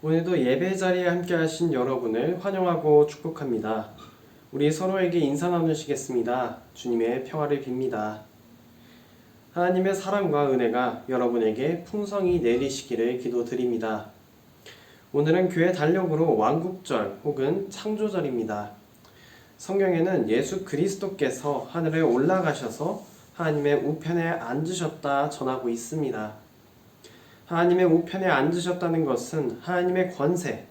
오늘도 예배 자리에 함께 하신 여러분을 환영하고 축복합니다. 우리 서로에게 인사 나누시겠습니다. 주님의 평화를 빕니다. 하나님의 사랑과 은혜가 여러분에게 풍성히 내리시기를 기도드립니다. 오늘은 교회 달력으로 왕국절 혹은 창조절입니다. 성경에는 예수 그리스도께서 하늘에 올라가셔서 하나님의 우편에 앉으셨다 전하고 있습니다. 하나님의 우편에 앉으셨다는 것은 하나님의 권세,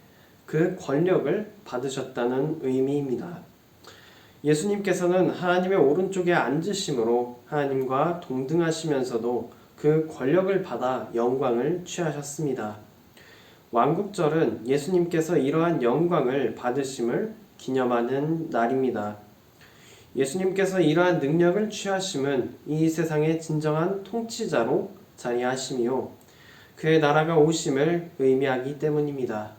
그 권력을 받으셨다는 의미입니다. 예수님께서는 하나님의 오른쪽에 앉으심으로 하나님과 동등하시면서도 그 권력을 받아 영광을 취하셨습니다. 왕국절은 예수님께서 이러한 영광을 받으심을 기념하는 날입니다. 예수님께서 이러한 능력을 취하심은 이 세상의 진정한 통치자로 자리하심이요. 그의 나라가 오심을 의미하기 때문입니다.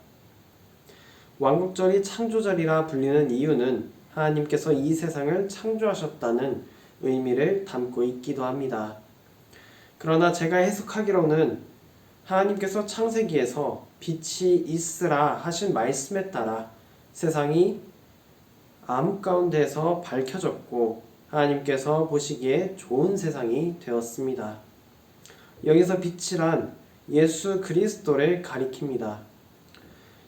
왕국절이 창조절이라 불리는 이유는 하나님께서 이 세상을 창조하셨다는 의미를 담고 있기도 합니다. 그러나 제가 해석하기로는 하나님께서 창세기에서 빛이 있으라 하신 말씀에 따라 세상이 암 가운데서 밝혀졌고 하나님께서 보시기에 좋은 세상이 되었습니다. 여기서 빛이란 예수 그리스도를 가리킵니다.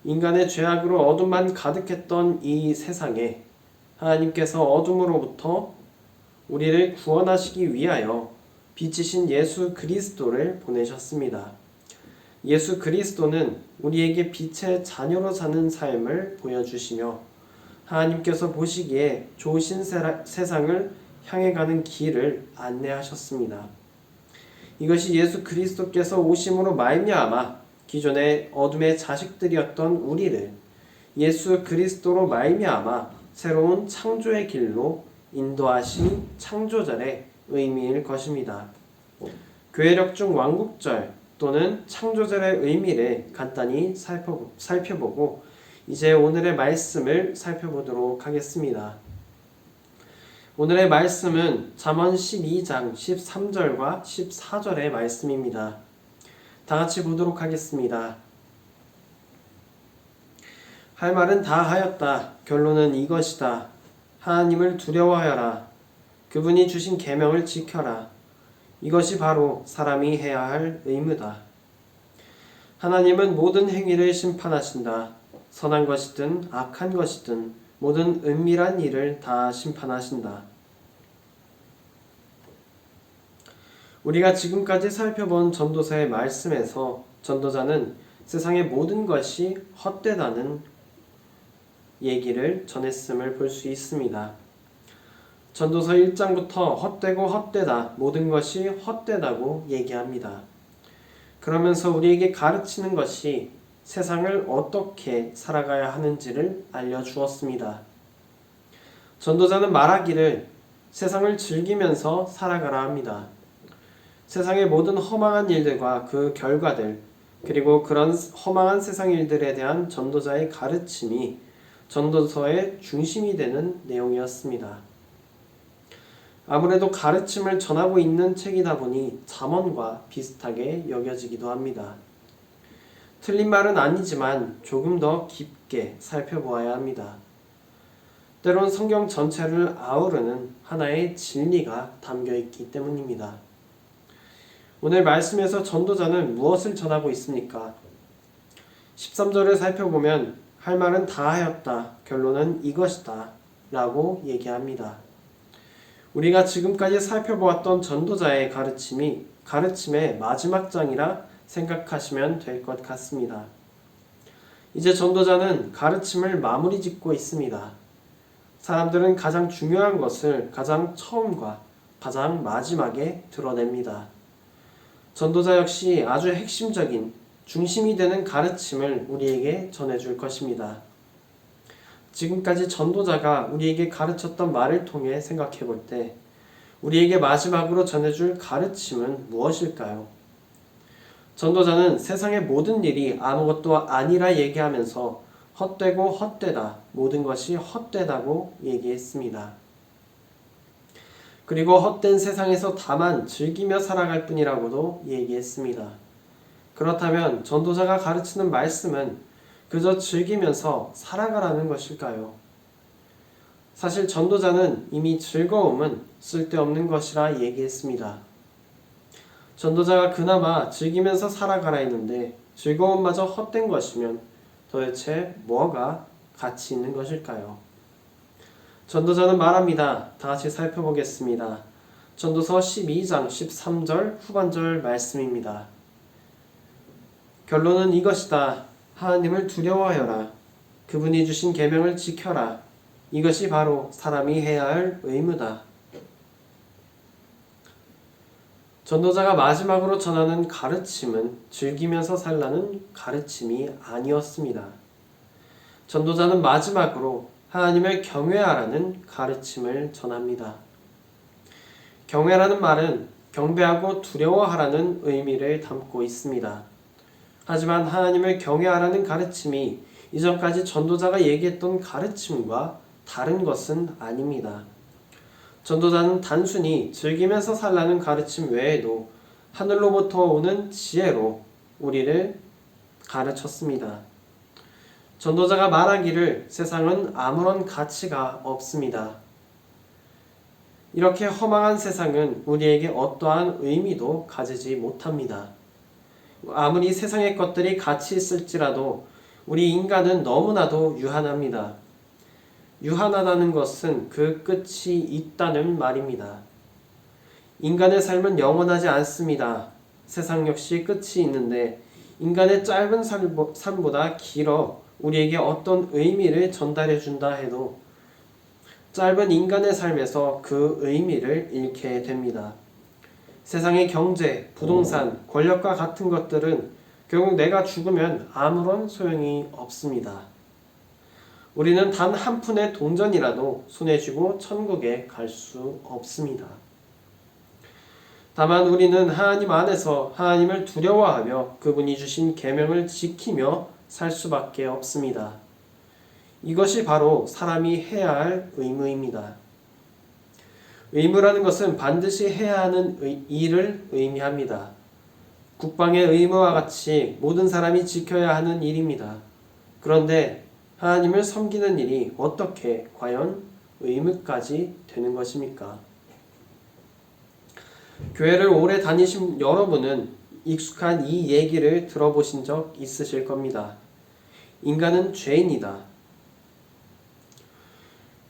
인간의 죄악으로 어둠만 가득했던 이 세상에 하나님께서 어둠으로부터 우리를 구원하시기 위하여 빛이신 예수 그리스도를 보내셨습니다. 예수 그리스도는 우리에게 빛의 자녀로 사는 삶을 보여주시며 하나님께서 보시기에 좋으신 세상을 향해 가는 길을 안내하셨습니다. 이것이 예수 그리스도께서 오심으로 말미암아 기존의 어둠의 자식들이었던 우리를 예수 그리스도로 말미암아 새로운 창조의 길로 인도하신 창조절의 의미일 것입니다. 교회력 중 왕국절 또는 창조절의 의미를 간단히 살펴보고 이제 오늘의 말씀을 살펴보도록 하겠습니다. 오늘의 말씀은 잠언 12장 13절과 14절의 말씀입니다. 다 같이 보도록 하겠습니다. 할 말은 다 하였다. 결론은 이것이다. 하나님을 두려워하여라. 그분이 주신 계명을 지켜라. 이것이 바로 사람이 해야 할 의무다. 하나님은 모든 행위를 심판하신다. 선한 것이든 악한 것이든 모든 은밀한 일을 다 심판하신다. 우리가 지금까지 살펴본 전도서의 말씀에서 전도자는 세상의 모든 것이 헛되다는 얘기를 전했음을 볼 수 있습니다. 전도서 1장부터 헛되고 헛되다 모든 것이 헛되다고 얘기합니다. 그러면서 우리에게 가르치는 것이 세상을 어떻게 살아가야 하는지를 알려주었습니다. 전도자는 말하기를 세상을 즐기면서 살아가라 합니다. 세상의 모든 허망한 일들과 그 결과들, 그리고 그런 허망한 세상 일들에 대한 전도자의 가르침이 전도서의 중심이 되는 내용이었습니다. 아무래도 가르침을 전하고 있는 책이다 보니 잠언과 비슷하게 여겨지기도 합니다. 틀린 말은 아니지만 조금 더 깊게 살펴보아야 합니다. 때론 성경 전체를 아우르는 하나의 진리가 담겨 있기 때문입니다. 오늘 말씀에서 전도자는 무엇을 전하고 있습니까? 13절을 살펴보면 할 말은 다 하였다. 결론은 이것이다. 라고 얘기합니다. 우리가 지금까지 살펴보았던 전도자의 가르침이 가르침의 마지막 장이라 생각하시면 될 것 같습니다. 이제 전도자는 가르침을 마무리 짓고 있습니다. 사람들은 가장 중요한 것을 가장 처음과 가장 마지막에 드러냅니다. 전도자 역시 아주 핵심적인 중심이 되는 가르침을 우리에게 전해줄 것입니다. 지금까지 전도자가 우리에게 가르쳤던 말을 통해 생각해 볼 때 우리에게 마지막으로 전해줄 가르침은 무엇일까요? 전도자는 세상의 모든 일이 아무것도 아니라 얘기하면서 헛되고 헛되다, 모든 것이 헛되다고 얘기했습니다. 그리고 헛된 세상에서 다만 즐기며 살아갈 뿐이라고도 얘기했습니다. 그렇다면 전도자가 가르치는 말씀은 그저 즐기면서 살아가라는 것일까요? 사실 전도자는 이미 즐거움은 쓸데없는 것이라 얘기했습니다. 전도자가 그나마 즐기면서 살아가라 했는데 즐거움마저 헛된 것이면 도대체 뭐가 가치 있는 것일까요? 전도자는 말합니다. 다 같이 살펴보겠습니다. 전도서 12장 13절 후반절 말씀입니다. 결론은 이것이다. 하나님을 두려워하여라. 그분이 주신 계명을 지켜라. 이것이 바로 사람이 해야 할 의무다. 전도자가 마지막으로 전하는 가르침은 즐기면서 살라는 가르침이 아니었습니다. 전도자는 마지막으로 하나님을 경외하라는 가르침을 전합니다. 경외라는 말은 경배하고 두려워하라는 의미를 담고 있습니다. 하지만 하나님을 경외하라는 가르침이 이전까지 전도자가 얘기했던 가르침과 다른 것은 아닙니다. 전도자는 단순히 즐기면서 살라는 가르침 외에도 하늘로부터 오는 지혜로 우리를 가르쳤습니다. 전도자가 말하기를 세상은 아무런 가치가 없습니다. 이렇게 허망한 세상은 우리에게 어떠한 의미도 가지지 못합니다. 아무리 세상의 것들이 가치 있을지라도 우리 인간은 너무나도 유한합니다. 유한하다는 것은 그 끝이 있다는 말입니다. 인간의 삶은 영원하지 않습니다. 세상 역시 끝이 있는데 인간의 짧은 삶보다 길어 우리에게 어떤 의미를 전달해 준다 해도 짧은 인간의 삶에서 그 의미를 잃게 됩니다. 세상의 경제, 부동산, 권력과 같은 것들은 결국 내가 죽으면 아무런 소용이 없습니다. 우리는 단 한 푼의 동전이라도 손에 쥐고 천국에 갈 수 없습니다. 다만 우리는 하나님 안에서 하나님을 두려워하며 그분이 주신 계명을 지키며 살 수밖에 없습니다. 이것이 바로 사람이 해야 할 의무입니다. 의무라는 것은 반드시 해야 하는 일을 의미합니다. 국방의 의무와 같이 모든 사람이 지켜야 하는 일입니다. 그런데 하나님을 섬기는 일이 어떻게 과연 의무까지 되는 것입니까? 교회를 오래 다니신 여러분은 익숙한 이 얘기를 들어보신 적 있으실 겁니다. 인간은 죄인이다.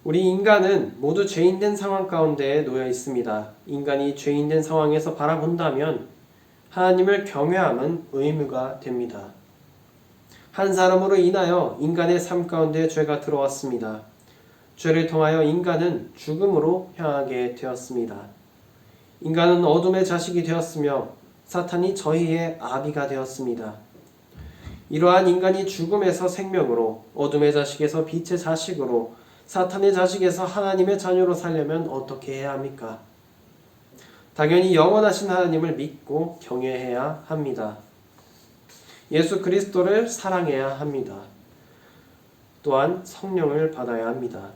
우리 인간은 모두 죄인된 상황 가운데 놓여 있습니다. 인간이 죄인된 상황에서 바라본다면 하나님을 경외함은 의무가 됩니다. 한 사람으로 인하여 인간의 삶 가운데 죄가 들어왔습니다. 죄를 통하여 인간은 죽음으로 향하게 되었습니다. 인간은 어둠의 자식이 되었으며 사탄이 저희의 아비가 되었습니다. 이러한 인간이 죽음에서 생명으로 어둠의 자식에서 빛의 자식으로 사탄의 자식에서 하나님의 자녀로 살려면 어떻게 해야 합니까? 당연히 영원하신 하나님을 믿고 경외해야 합니다. 예수 그리스도를 사랑해야 합니다. 또한 성령을 받아야 합니다.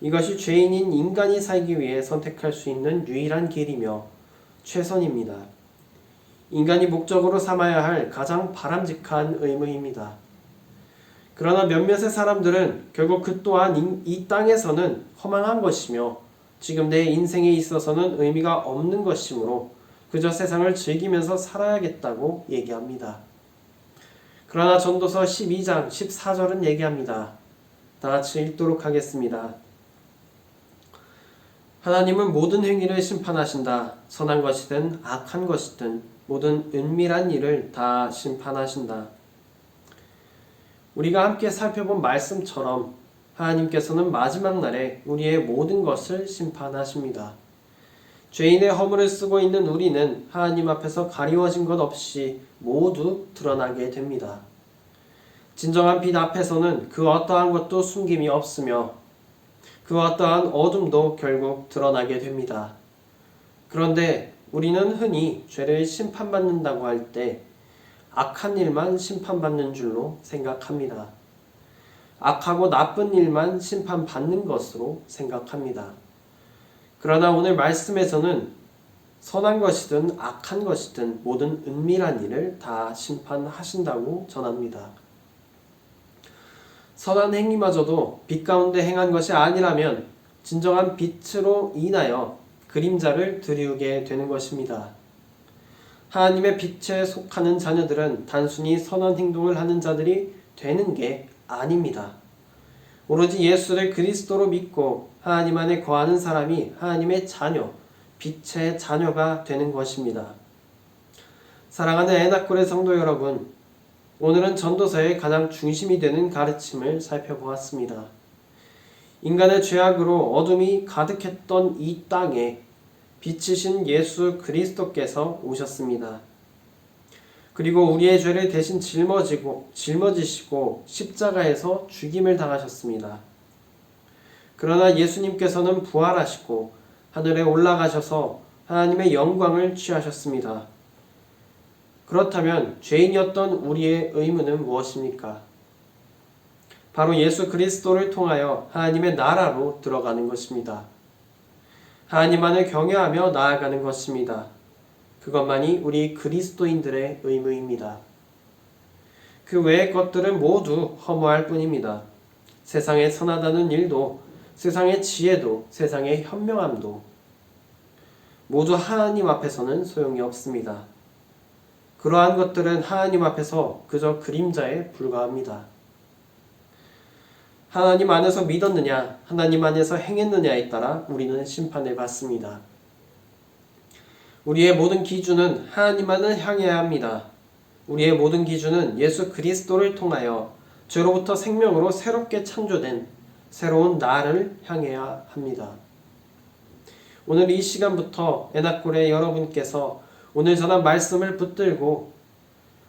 이것이 죄인인 인간이 살기 위해 선택할 수 있는 유일한 길이며 최선입니다. 인간이 목적으로 삼아야 할 가장 바람직한 의무입니다. 그러나 몇몇의 사람들은 결국 그 또한 이 땅에서는 허망한 것이며 지금 내 인생에 있어서는 의미가 없는 것이므로 그저 세상을 즐기면서 살아야겠다고 얘기합니다. 그러나 전도서 12장 14절은 얘기합니다. 다 같이 읽도록 하겠습니다. 하나님은 모든 행위를 심판하신다. 선한 것이든 악한 것이든 모든 은밀한 일을 다 심판하신다. 우리가 함께 살펴본 말씀처럼 하나님께서는 마지막 날에 우리의 모든 것을 심판하십니다. 죄인의 허물을 쓰고 있는 우리는 하나님 앞에서 가리워진 것 없이 모두 드러나게 됩니다. 진정한 빛 앞에서는 그 어떠한 것도 숨김이 없으며 그 어떠한 어둠도 결국 드러나게 됩니다. 그런데 우리는 흔히 죄를 심판받는다고 할 때 악한 일만 심판받는 줄로 생각합니다. 악하고 나쁜 일만 심판받는 것으로 생각합니다. 그러나 오늘 말씀에서는 선한 것이든 악한 것이든 모든 은밀한 일을 다 심판하신다고 전합니다. 선한 행위마저도 빛 가운데 행한 것이 아니라면 진정한 빛으로 인하여 그림자를 드리우게 되는 것입니다. 하나님의 빛에 속하는 자녀들은 단순히 선한 행동을 하는 자들이 되는 게 아닙니다. 오로지 예수를 그리스도로 믿고 하나님 안에 거하는 사람이 하나님의 자녀, 빛의 자녀가 되는 것입니다. 사랑하는 애나콜의 성도 여러분, 오늘은 전도서의 가장 중심이 되는 가르침을 살펴보았습니다. 인간의 죄악으로 어둠이 가득했던 이 땅에 빛이신 예수 그리스도께서 오셨습니다. 그리고 우리의 죄를 대신 짊어지고 짊어지시고 십자가에서 죽임을 당하셨습니다. 그러나 예수님께서는 부활하시고 하늘에 올라가셔서 하나님의 영광을 취하셨습니다. 그렇다면 죄인이었던 우리의 의무는 무엇입니까? 바로 예수 그리스도를 통하여 하나님의 나라로 들어가는 것입니다. 하나님 안을 경외하며 나아가는 것입니다. 그것만이 우리 그리스도인들의 의무입니다. 그 외의 것들은 모두 허무할 뿐입니다. 세상에 선하다는 일도, 세상의 지혜도, 세상의 현명함도 모두 하나님 앞에서는 소용이 없습니다. 그러한 것들은 하나님 앞에서 그저 그림자에 불과합니다. 하나님 안에서 믿었느냐, 하나님 안에서 행했느냐에 따라 우리는 심판을 받습니다. 우리의 모든 기준은 하나님만을 향해야 합니다. 우리의 모든 기준은 예수 그리스도를 통하여 죄로부터 생명으로 새롭게 창조된 새로운 나를 향해야 합니다. 오늘 이 시간부터 에나골의 여러분께서 오늘 전한 말씀을 붙들고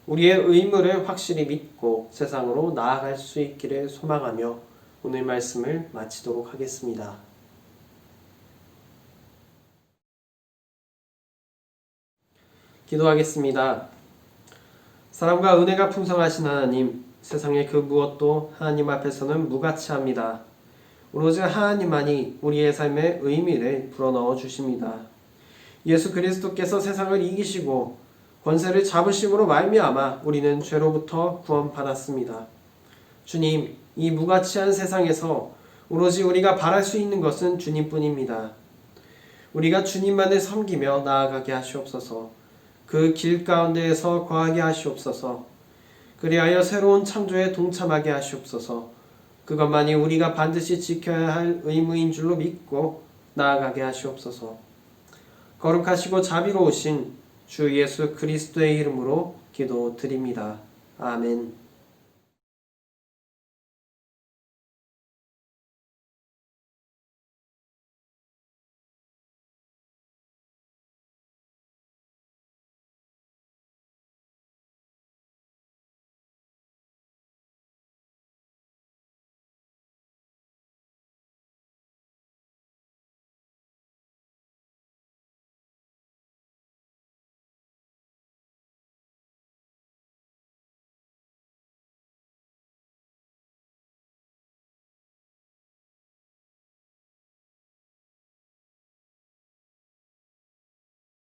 우리의 의무를 확실히 믿고 세상으로 나아갈 수 있기를 소망하며 오늘 말씀을 마치도록 하겠습니다. 기도하겠습니다. 사랑과 은혜가 풍성하신 하나님, 세상의 그 무엇도 하나님 앞에서는 무가치합니다. 오로지 하나님만이 우리의 삶의 의미를 불어넣어 주십니다. 예수 그리스도께서 세상을 이기시고 권세를 잡으심으로 말미암아 우리는 죄로부터 구원받았습니다. 주님, 이 무가치한 세상에서 오로지 우리가 바랄 수 있는 것은 주님뿐입니다. 우리가 주님만을 섬기며 나아가게 하시옵소서. 그 길 가운데에서 거하게 하시옵소서. 그리하여 새로운 창조에 동참하게 하시옵소서. 그것만이 우리가 반드시 지켜야 할 의무인 줄로 믿고 나아가게 하시옵소서. 거룩하시고 자비로우신 주 예수 그리스도의 이름으로 기도드립니다. 아멘.